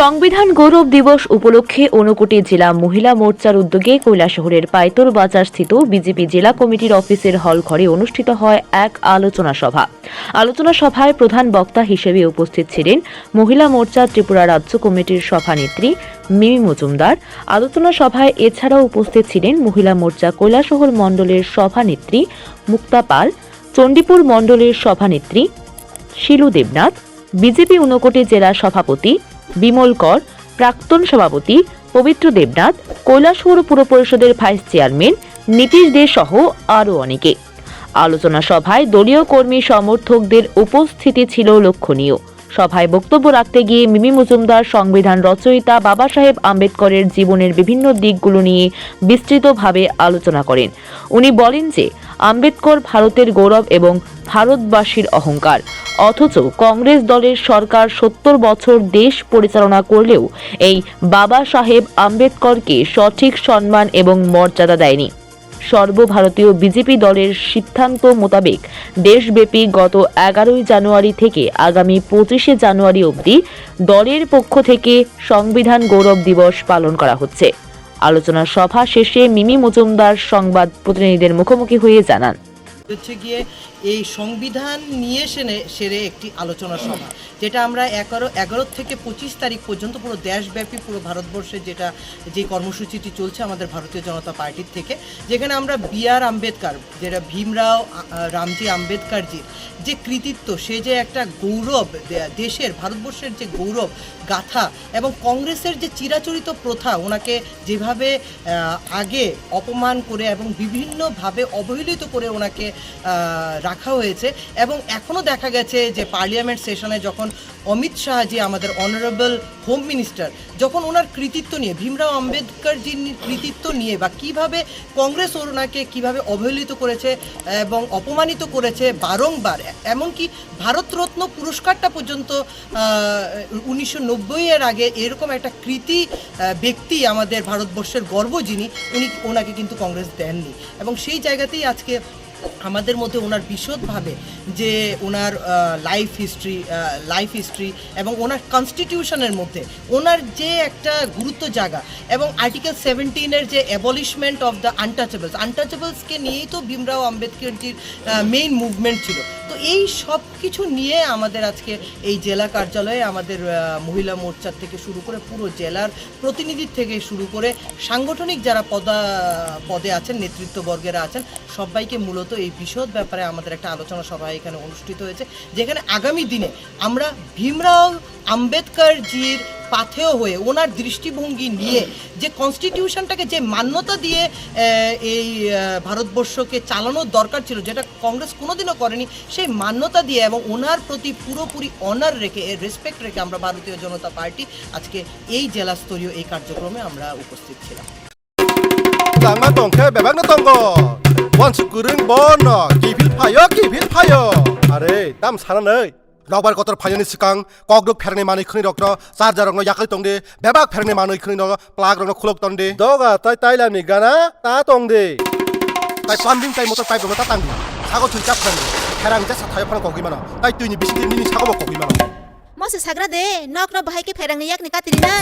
সংবিধান গৌরব দিবস উপলক্ষে ঊনকোটি জেলা মহিলা মোর্চার উদ্যোগে কৈলাসহরের পাইতর বাজার স্থিত বিজেপি জেলা কমিটির অফিসের হল ঘরে অনুষ্ঠিত হয় এক আলোচনা সভা। আলোচনা সভায় প্রধান বক্তা হিসেবে উপস্থিত ছিলেন মহিলা মোর্চা ত্রিপুরা রাজ্য কমিটির সভানেত্রী মিমি মজুমদার। আলোচনা সভায় এছাড়াও উপস্থিত ছিলেন মহিলা মোর্চা কৈলাসহর মণ্ডলের সভানেত্রী মুক্তা পাল, চণ্ডীপুর মণ্ডলের সভানেত্রী শিলু দেবনাথ, বিজেপি উনকোটি জেলা সভাপতি বিমল কর, প্রাক্তন সভাপতি পবিত্র দেবনাথ, কৈলাসহর পুর পরিষদের ভাইস চেয়ারম্যান নীতিশ দে সহ আরও অনেকে। আলোচনা সভায় দলীয় কর্মী সমর্থকদের উপস্থিতি ছিল লক্ষণীয়। সভায় বক্তব্য রাখতে গিয়ে মিমি মজুমদার, সংবিধান রচয়িতা বাবা সাহেব আম্বেদকরের জীবনের বিভিন্ন দিকগুলো নিয়ে বিস্তৃতভাবে আলোচনা করেন। উনি বলেন যে, আম্বেদকর ভারতের গৌরব এবং ভারতবাসীর অহংকার। অথচ কংগ্রেস দলের সরকার সত্তর বছর দেশ পরিচালনা করলেও এই বাবা সাহেব আম্বেদকরকে সঠিক সম্মান এবং মর্যাদা দেয়নি। সর্বভারতীয় বিজেপি দলের সিদ্ধান্ত মোতাবেক দেশব্যাপী গত এগারোই জানুয়ারি থেকে আগামী পঁচিশে জানুয়ারি অবধি দলের পক্ষ থেকে সংবিধান গৌরব দিবস পালন করা হচ্ছে। আলোচনা সভা শেষে মিমি মজুমদার সংবাদ প্রতিনিধিদের মুখোমুখি হয়ে জানান। হচ্ছে গিয়ে এই সংবিধান নিয়ে সেনে সেরে একটি আলোচনা সভা, যেটা আমরা এগারো এগারো থেকে পঁচিশ তারিখ পর্যন্ত পুরো দেশব্যাপী, পুরো ভারতবর্ষে যেটা যে কর্মসূচিটি চলছে আমাদের ভারতীয় জনতা পার্টির থেকে, যেখানে আমরা বি আর আম্বেদকার, যেটা ভীমরাও রামজি আম্বেদকরজির যে কৃতিত্ব, সে যে একটা গৌরব দেশের, ভারতবর্ষের যে গৌরব গাথা এবং কংগ্রেসের যে চিরাচরিত প্রথা, ওনাকে যেভাবে আগে অপমান করে এবং বিভিন্নভাবে অবহেলিত করে ওনাকে রাখা হয়েছে এবং এখনও দেখা গেছে যে পার্লিয়ামেন্ট সেশনে যখন অমিত শাহজি আমাদের অনারেবল হোম মিনিস্টার যখন ওনার কৃতিত্ব নিয়ে, ভীমরাও আম্বেদকরজির কৃতিত্ব নিয়ে বা কীভাবে কংগ্রেস ওনাকে কীভাবে অবহেলিত করেছে এবং অপমানিত করেছে বারংবার, এমনকি ভারতরত্ন পুরস্কারটা পর্যন্ত উনিশশো এর আগে এরকম একটা কৃতি ব্যক্তি আমাদের ভারতবর্ষের গর্ব যিনি, উনি ওনাকে কিন্তু কংগ্রেস দেননি। এবং সেই জায়গাতেই আজকে আমাদের মধ্যে ওনার বিশদভাবে যে ওনার লাইফ হিস্ট্রি লাইফ হিস্ট্রি এবং ওনার কনস্টিটিউশনের মধ্যে ওনার যে একটা গুরুত্ব জায়গা এবং আর্টিকেল সেভেন্টিনের যে অ্যাবলিশমেন্ট অফ দ্য আনটাচেবলস আনটাচেবলসকে নিয়েই তো ভীমরাও আম্বেদকরজির মেইন মুভমেন্ট ছিল। তো এই সব কিছু নিয়ে আমাদের আজকে এই জেলা কার্যালয়ে আমাদের মহিলা মোর্চার থেকে শুরু করে পুরো জেলার প্রতিনিধির থেকে শুরু করে সাংগঠনিক যারা পদা, পদে আছেন, নেতৃত্ববর্গেরা আছেন, সবাইকে মূলত এই বিশদ ব্যাপারে আমাদের একটা আলোচনা সভা এখানে অনুষ্ঠিত হয়েছে, যেখানে আগামী দিনে আমরা ভীমরাও আম্বেদকরজির পাথেয় হয়ে ওনার দৃষ্টিভঙ্গি নিয়ে যে কনস্টিটিউশনটাকে যে মান্যতা দিয়ে এই ভারতবর্ষকে চালানোর দরকার ছিল, যেটা কংগ্রেস কোনোদিনও করেনি, সেই মান্যতা দিয়ে এবং ওনার প্রতি পুরোপুরি অনার রেখে এর রেসপেক্ট রেখে আমরা ভারতীয় জনতা পার্টি আজকে এই জেলা স্তরীয় এই কার্যক্রমে আমরা উপস্থিত ছিলাম। 원숙그릉 머너 기필파여 기필파여 아래 땀 사나네 লগবার কতর ফাইনি সিকাং কক রোগ ফেরনে মানে খনি রক্ত চার্জার রং ইয়াকাই তংদে বেবাক ফেরনে মানে খনি রং প্লাগ রং খুলক তংদে দগা তাই তাইলা নি গানা তা তংদে তাই প্লাম্বিং তাই মতো পাইপ তা তাংদি সাগো তুই চাপ তংদে ফেরাং যা সাথায় ফান কগি মানো তাই তুই নি বিশ দিন নি সাগো কগি মানো মসে সাগরা দে নক ন ভাই কে ফেরাং নি ইয়াক নি কাতিরি না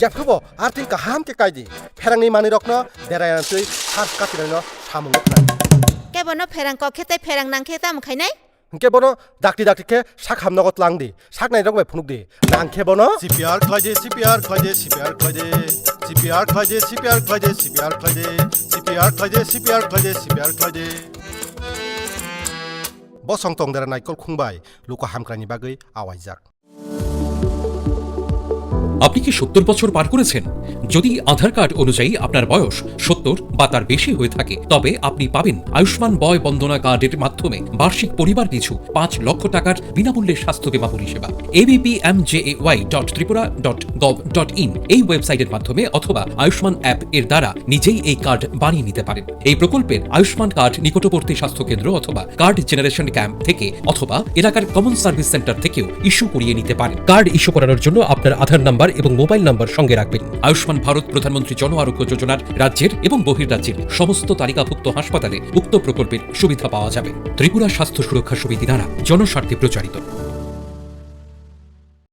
জাপ খবো আর তিন কাহাম কে কাইদি ফেরাং নি মানে রক্ত দেরায়ান তুই 사스 까티를요 사몽 깨번호 페랑 꺼캐때 페랑 난캐다 무카이네 কেবনো ডাকটি ডাকটিকে শাক হামনগত লাং দি শাক নাই রকমে ফুনুক দি নাং খেবনো সিপিআর খাই দে সিপিআর খাই দে সিপিআর খাই দে সিপিআর খাই দে সিপিআর খাই দে সিপিআর খাই দে সিপিআর খাই দে সিপিআর খাই দে সিপিআর খাই দে বসং তং দেরা নাইকল খুংবাই লুকো হামক্রানি বাগৈ আওয়াইজাক আপনি কি সত্তর বছর পার করেছেন? যদি আধার কার্ড অনুযায়ী আপনার বয়স সত্তর বা তার বেশি হয়ে থাকে, তবে আপনি পাবেন আয়ুষ্মান বয় বন্দনা কার্ডের মাধ্যমে বার্ষিক পরিবার পিছু পাঁচ লক্ষ টাকার বিনামূল্যে স্বাস্থ্য বীমা পরিষেবা। ABP M J A Y dot Tripura dot gov dot in এই ওয়েবসাইটের মাধ্যমে অথবা আয়ুষ্মান অ্যাপ এর দ্বারা নিজেই এই কার্ড বানিয়ে নিতে পারেন। এই প্রকল্পের আয়ুষ্মান কার্ড নিকটবর্তী স্বাস্থ্য কেন্দ্র অথবা কার্ড জেনারেশন ক্যাম্প থেকে অথবা এলাকার কমন সার্ভিস সেন্টার থেকেও ইস্যু করিয়ে নিতে পারেন। কার্ড ইস্যু করানোর জন্য আপনার আধার নাম্বার এবং মোবাইল নাম্বার সঙ্গে রাখবেন। আয়ুষ্মান ভারত প্রধানমন্ত্রী জন আরোগ্য যোজনার রাজ্যের এবং বহির্রাজ্যের সমস্ত তালিকাভুক্ত হাসপাতালে উক্ত প্রকল্পের সুবিধা পাওয়া যাবে। ত্রিপুরা স্বাস্থ্য সুরক্ষা সমিতি দ্বারা জনস্বার্থে প্রচারিত।